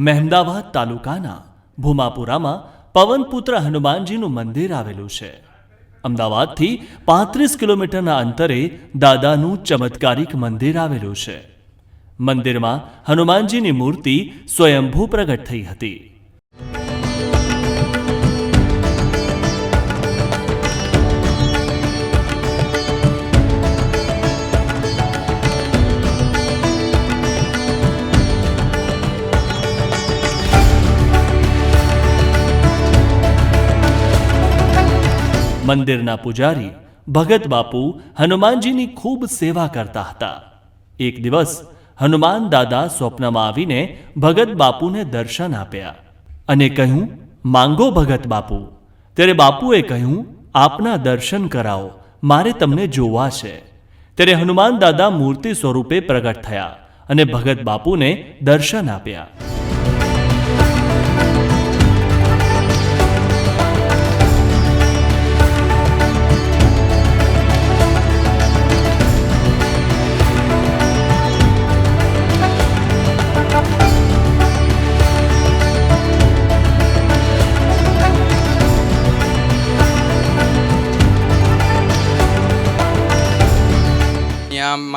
મહેમદાવાદ તાલુકાના ભૂમાપુરામાં પવનપુત્ર હનુમાનજીનું મંદિર આવેલું છે. અમદાવાદથી પાંત્રીસ કિલોમીટરના અંતરે દાદાનું ચમત્કારિક મંદિર આવેલું છે. મંદિરમાં હનુમાનજીની મૂર્તિ સ્વયંભૂ પ્રગટ થઈ હતી. મંદિરના પૂજારી ભગત બાપુ હનુમાનજીની ખૂબ સેવા કરતા હતા. એક દિવસ હનુમાન દાદા સ્વપ્નમાં આવીને ભગત બાપુને દર્શન આપ્યા અને કહ્યું, માંગો ભગત બાપુ, ત્યારે બાપુએ કહ્યું, આપના દર્શન કરાવો, મારે તમને જોવા છે. ત્યારે હનુમાન દાદા મૂર્તિ સ્વરૂપે પ્રગટ થયા અને ભગત બાપુને દર્શન આપ્યા.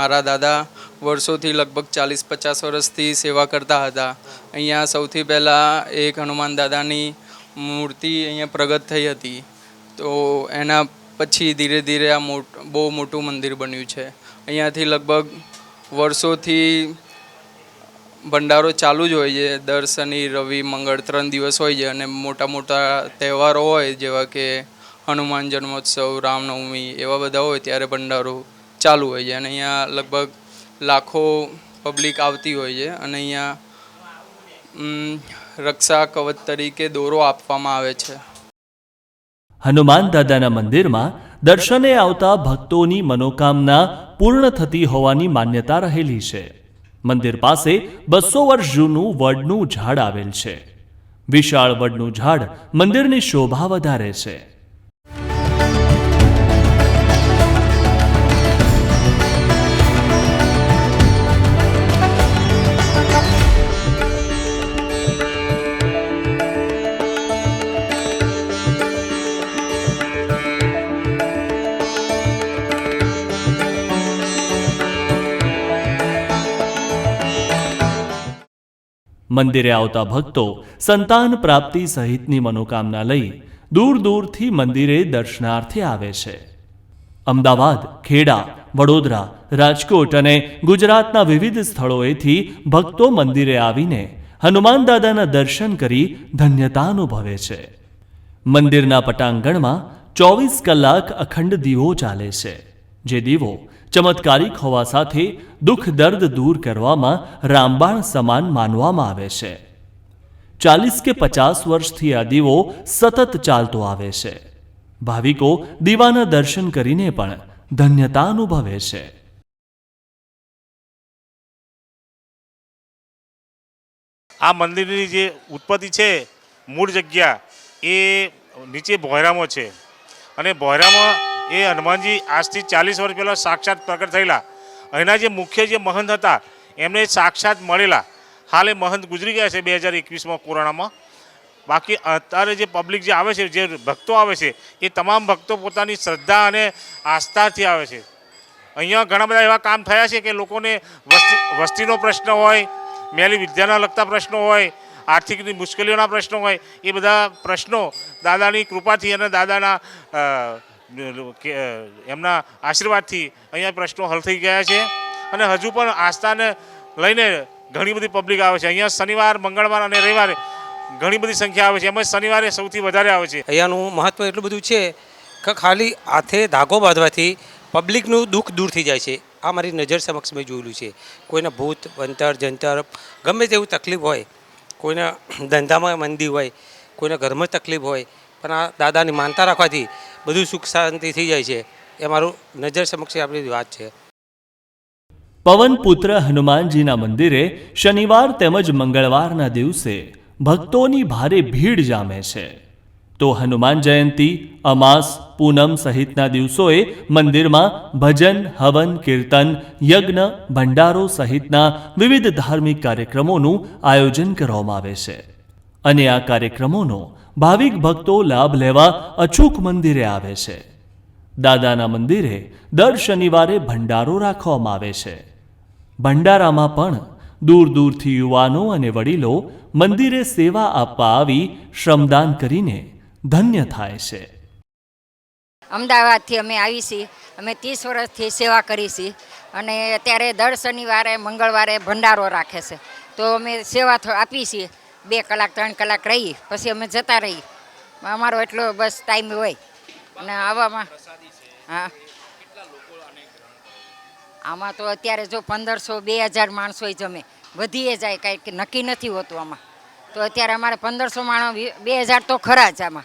મારા દાદા વર્ષોથી લગભગ ચાલીસ પચાસ વર્ષથી સેવા કરતા હતા. અહીંયા સૌથી પહેલાં એક હનુમાન દાદાની મૂર્તિ અહીંયા પ્રગટ થઈ હતી. તો એના પછી ધીરે ધીરે આ મોટ, બહુ મોટું મંદિર બન્યું છે. અહીંયાથી લગભગ વર્ષોથી ભંડારો ચાલુ જ હોય છે. દર શનિ, રવિ, મંગળ ત્રણ દિવસ હોય છે અને મોટા મોટા તહેવારો હોય જેવા કે હનુમાન જન્મોત્સવ, રામનવમી એવા બધા હોય ત્યારે ભંડારો ચાલુ હોય છે અને અહીંયા લગભગ લાખો પબ્લિક આવતી હોય છે અને અહીંયા રક્ષા કવચ તરીકે દોરો આપવામાં આવે છે. હનુમાન દાદાના મંદિરમાં દર્શને આવતા ભક્તોની મનોકામના પૂર્ણ થતી હોવાની માન્યતા રહેલી છે. મંદિર પાસે બસો વર્ષ જૂનું વડનું ઝાડ આવેલ છે. વિશાળ વડનું ઝાડ મંદિરની શોભા વધારે છે. મંદિરે આવતા ભક્તો સંતાન પ્રાપ્તિ સહિતની મનોકામના લઈ દૂર દૂરથી મંદિરે દર્શનાર્થે આવે છે. અમદાવાદ, ખેડા, વડોદરા, રાજકોટ અને ગુજરાતના વિવિધ સ્થળોએથી ભક્તો મંદિરે આવીને હનુમાન દાદાના દર્શન કરી ધન્યતા અનુભવે છે. મંદિરના પટાંગણમાં ચોવીસ કલાક અખંડ દીવો ચાલે છે. જે દીવો ચમત્કારિક હોવા સાથે દુઃખ દર્દ દૂર કરવામાં રામબાણ સમાન માનવામાં આવે છે. ચાલીસ કે પચાસ વર્ષથી આ દીવો સતત ચાલતો આવે છે. ભાવિકો દીવાના દર્શન કરીને પણ ધન્યતા અનુભવે છે. આ મંદિરની જે ઉત્પત્તિ છે, મૂળ જગ્યા, એ નીચે ભોયરામાં છે. અને ભોયરામાં એ હનુમાનજી આજથી ચાલીસ વર્ષ પહેલાં સાક્ષાત પ્રગટ થયેલા. અહીંના જે મુખ્ય જે મહંત હતા, એમને સાક્ષાત મળેલા. હાલ એ મહંત ગુજરી ગયા છે બે હજાર એકવીસમાં કોરોનામાં. બાકી અત્યારે જે પબ્લિક જે આવે છે, જે ભક્તો આવે છે, એ તમામ ભક્તો પોતાની શ્રદ્ધા અને આસ્થાથી આવે છે. અહીંયા ઘણા બધા એવા કામ થયા છે કે લોકોને વસ્તી, વસ્તીનો પ્રશ્ન હોય, મેલી વિદ્યાના લગતા પ્રશ્નો હોય, આર્થિકની મુશ્કેલીઓના પ્રશ્નો હોય, એ બધા પ્રશ્નો દાદાની કૃપાથી અને દાદાના એમના આશીર્વાદથી અહીંયા પ્રશ્નો હલ થઈ ગયા છે. અને હજુ પણ આસ્થાને લઈને ઘણી બધી પબ્લિક આવે છે. અહીંયા શનિવાર, મંગળવાર અને રવિવારે ઘણી બધી સંખ્યા આવે છે. એમાં શનિવારે સૌથી વધારે આવે છે. અહીંયાનું મહત્ત્વ એટલું બધું છે કે ખાલી હાથે ધાગો બાંધવાથી પબ્લિકનું દુઃખ દૂર થઈ જાય છે. આ મારી નજર સમક્ષ મેં જોયેલું છે. કોઈને ભૂત, વંતર, જંતર, ગમે તેવું તકલીફ હોય, કોઈને ધંધામાં મંદી હોય, કોઈને ઘરમાં તકલીફ હોય, પણ આ દાદાની માનતા રાખવાથી બધું સુખ શાંતિ થઈ જાય છે. એ મારું નજર સમક્ષ આપણી વાત છે. પવનપુત્ર હનુમાનજીના મંદિરે શનિવાર તેમજ મંગળવારના દિવસે ભક્તોની ભારે ભીડ જામે છે. તો હનુમાન જયંતી, અમાસ, પૂનમ સહિતના દિવસોએ મંદિરમાં ભજન, હવન, કીર્તન, યજ્ઞ, ભંડારો સહિતના વિવિધ ધાર્મિક કાર્યક્રમોનું આયોજન કરવામાં આવે છે. અને આ કાર્યક્રમોનો ભાવિક ભક્તો લાભ લેવા અચૂક મંદિરે આવે છે. દાદાના મંદિરે દર શનિવારે ભંડારો રાખવામાં આવે છે. ભંડારામાં પણ દૂર દૂરથી યુવાનો અને વડીલો મંદિરે સેવા આપવા આવી શ્રમદાન કરીને ધન્ય થાય છે. અમદાવાદથી અમે આવી છીએ. અમે ત્રીસ વર્ષથી સેવા કરી છીએ અને અત્યારે દર શનિવારે, મંગળવારે ભંડારો રાખે છે. તો અમે સેવા આપી છીએ. બે કલાક, ત્રણ કલાક રહી, પછી અમે જતા રહી. અમારો એટલો બસ ટાઈમ હોય. અને આવામાં હા. આમાં તો અત્યારે જો પંદરસો બે હજાર માણસો જમે. વધીએ જાય કાંઈ નક્કી નથી હોતું આમાં. તો અત્યારે અમારે પંદરસો માણસ બે હજાર તો ખરા જ આમાં.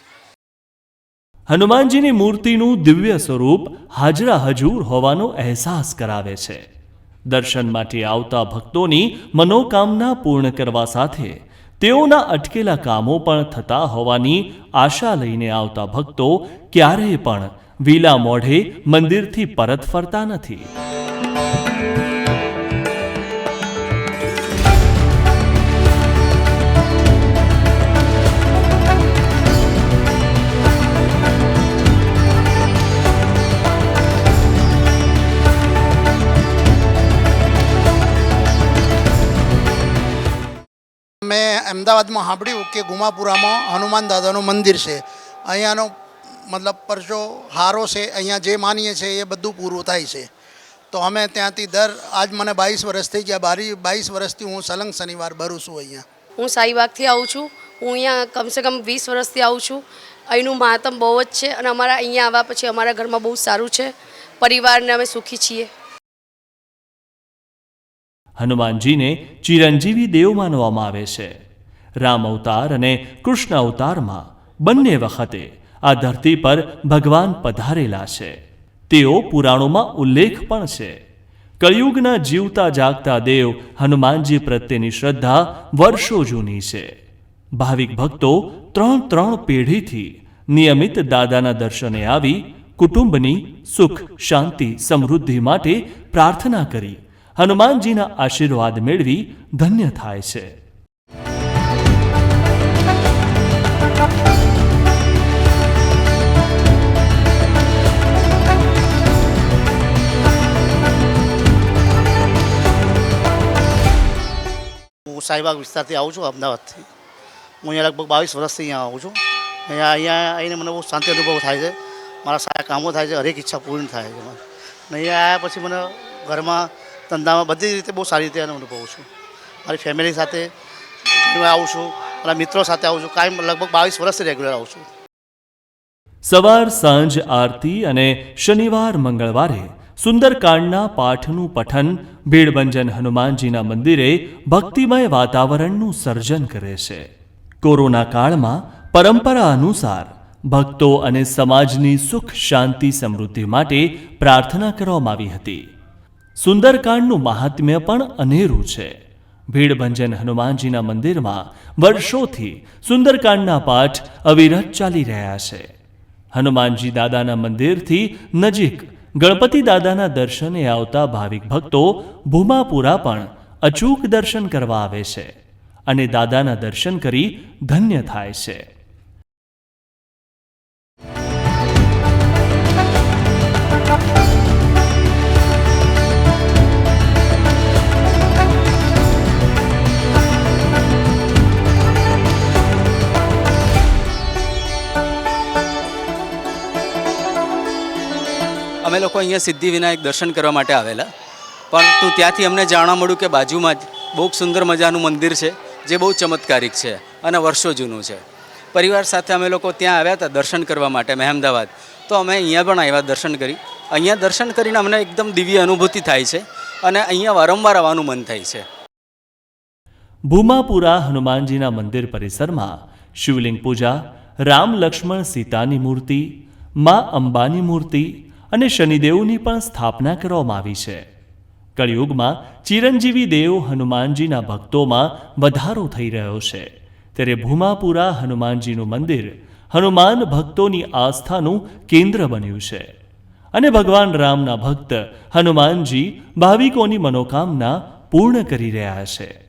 હનુમાનજીની મૂર્તિનું દિવ્ય સ્વરૂપ હાજરા હજૂર હોવાનો અહેસાસ કરાવે છે. દર્શન માટે આવતા ભક્તોની મનોકામના પૂર્ણ કરવા સાથે તેઓના અટકેલા કામો પણ થતા હોવાની આશા લઈને આવતા ભક્તો ક્યારેય પણ વિલા મોઢે મંદિરથી પરત ફરતા નથી. અમદાવાદમાં સાંભળ્યું કે ગુમાપુરામાં હનુમાન દાદાનું મંદિર છે. અહીંયાનો મતલબ પરચો હારો છે અહીંયા જે માનીએ છીએ એ બધું પૂરું થાય છે. તો અમે ત્યાંથી દર આજ મને બાવીસ વર્ષ થઈ ગયા બારી બાવીસ વર્ષથી હું સલંગ શનિવાર ભરું છું અહીંયા. હું શાહીબાગથી આવું છું. હું અહીંયા કમસે કમ વીસ વર્ષથી આવું છું. અહીંનું મહાત્મ બહુ જ છે અને અમારા અહીંયા આવ્યા પછી અમારા ઘરમાં બહુ સારું છે. પરિવારને અમે સુખી છીએ. હનુમાનજીને ચિરંજીવી દેવ માનવામાં આવે છે. રામ અવતાર અને કૃષ્ણ અવતારમાં બંને વખતે આ ધરતી પર ભગવાન પધારેલા છે. તેઓ પુરાણોમાં ઉલ્લેખ પણ છે. કળિયુગના જીવતા જાગતા દેવ હનુમાનજી પ્રત્યેની શ્રદ્ધા વર્ષો જૂની છે. ભાવિક ભક્તો ત્રણ ત્રણ પેઢીથી નિયમિત દાદાના દર્શને આવી કુટુંબની સુખ, શાંતિ, સમૃદ્ધિ માટે પ્રાર્થના કરી હનુમાનજીના આશીર્વાદ મેળવી ધન્ય થાય છે. હું સાહીબાગ વિસ્તારથી આવું છું, અમદાવાદથી. હું અહીંયા લગભગ બાવીસ વર્ષથી અહીંયા આવું છું. અહીંયા અહીંયા આવીને મને બહુ શાંતિ અનુભવ થાય છે. મારા સારા કામો થાય છે, હરેક ઈચ્છા પૂર્ણ થાય છે મારી. અને અહીંયા આવ્યા પછી મને ઘરમાં, ધંધામાં બધી રીતે બહુ સારી રીતે અનુભવું છું. મારી ફેમિલી સાથે આવું છું. મારા મિત્રો સાથે આવું છું. કાયમ લગભગ બાવીસ વર્ષથી રેગ્યુલર આવું છું. સવાર સાંજ આરતી અને શનિવાર મંગળવારે સુંદરકાંડના પાઠનું પઠન ભીડભંજન હનુમાનજીના મંદિરે ભક્તિમય વાતાવરણનું સર્જન કરે છે. કોરોના કાળમાં પરંપરા અનુસાર ભક્તો અને સમાજની સુખ શાંતિ સમૃદ્ધિ માટે પ્રાર્થના કરવામાં આવી હતી. સુંદરકાંડનું મહાત્મ્ય પણ અનેરું છે. ભીડભંજન હનુમાનજીના મંદિરમાં વર્ષોથી સુંદરકાંડના પાઠ અવિરત ચાલી રહ્યા છે. હનુમાનજી દાદાના મંદિરથી નજીક ગણપતિ દાદાના દર્શને આવતા ભાવિક ભક્તો ભૂમાપુરા પણ અચૂક દર્શન કરવા આવે છે અને દાદાના દર્શન કરી ધન્ય થાય છે. અમે લોકો અહીંયા સિદ્ધિવિનાયક દર્શન કરવા માટે આવેલા. પરંતુ ત્યાંથી અમને જાણવા મળ્યું કે બાજુમાં જ બહુ સુંદર મજાનું મંદિર છે, જે બહુ ચમત્કારિક છે અને વર્ષો જૂનું છે. પરિવાર સાથે અમે લોકો ત્યાં આવ્યા હતા દર્શન કરવા માટે મહેમદાવાદ. તો અમે અહીંયા પણ આવ્યા દર્શન કરી. અહીંયા દર્શન કરીને અમને એકદમ દિવ્ય અનુભૂતિ થાય છે અને અહીંયા વારંવાર આવવાનું મન થાય છે. ભૂમાપુરા હનુમાનજીના મંદિર પરિસરમાં શિવલિંગ પૂજા, રામ લક્ષ્મણ સીતાની મૂર્તિ, મા અંબાની મૂર્તિ અને શનિદેવની પણ સ્થાપના કરવામાં આવી છે. કળિયુગમાં ચિરંજીવી દેવ હનુમાનજીના ભક્તોમાં વધારો થઈ રહ્યો છે. ત્યારે ભૂમાપુરા હનુમાનજીનું મંદિર હનુમાન ભક્તોની આસ્થાનું કેન્દ્ર બન્યું છે. અને ભગવાન રામના ભક્ત હનુમાનજી ભાવિકોની મનોકામના પૂર્ણ કરી રહ્યા છે.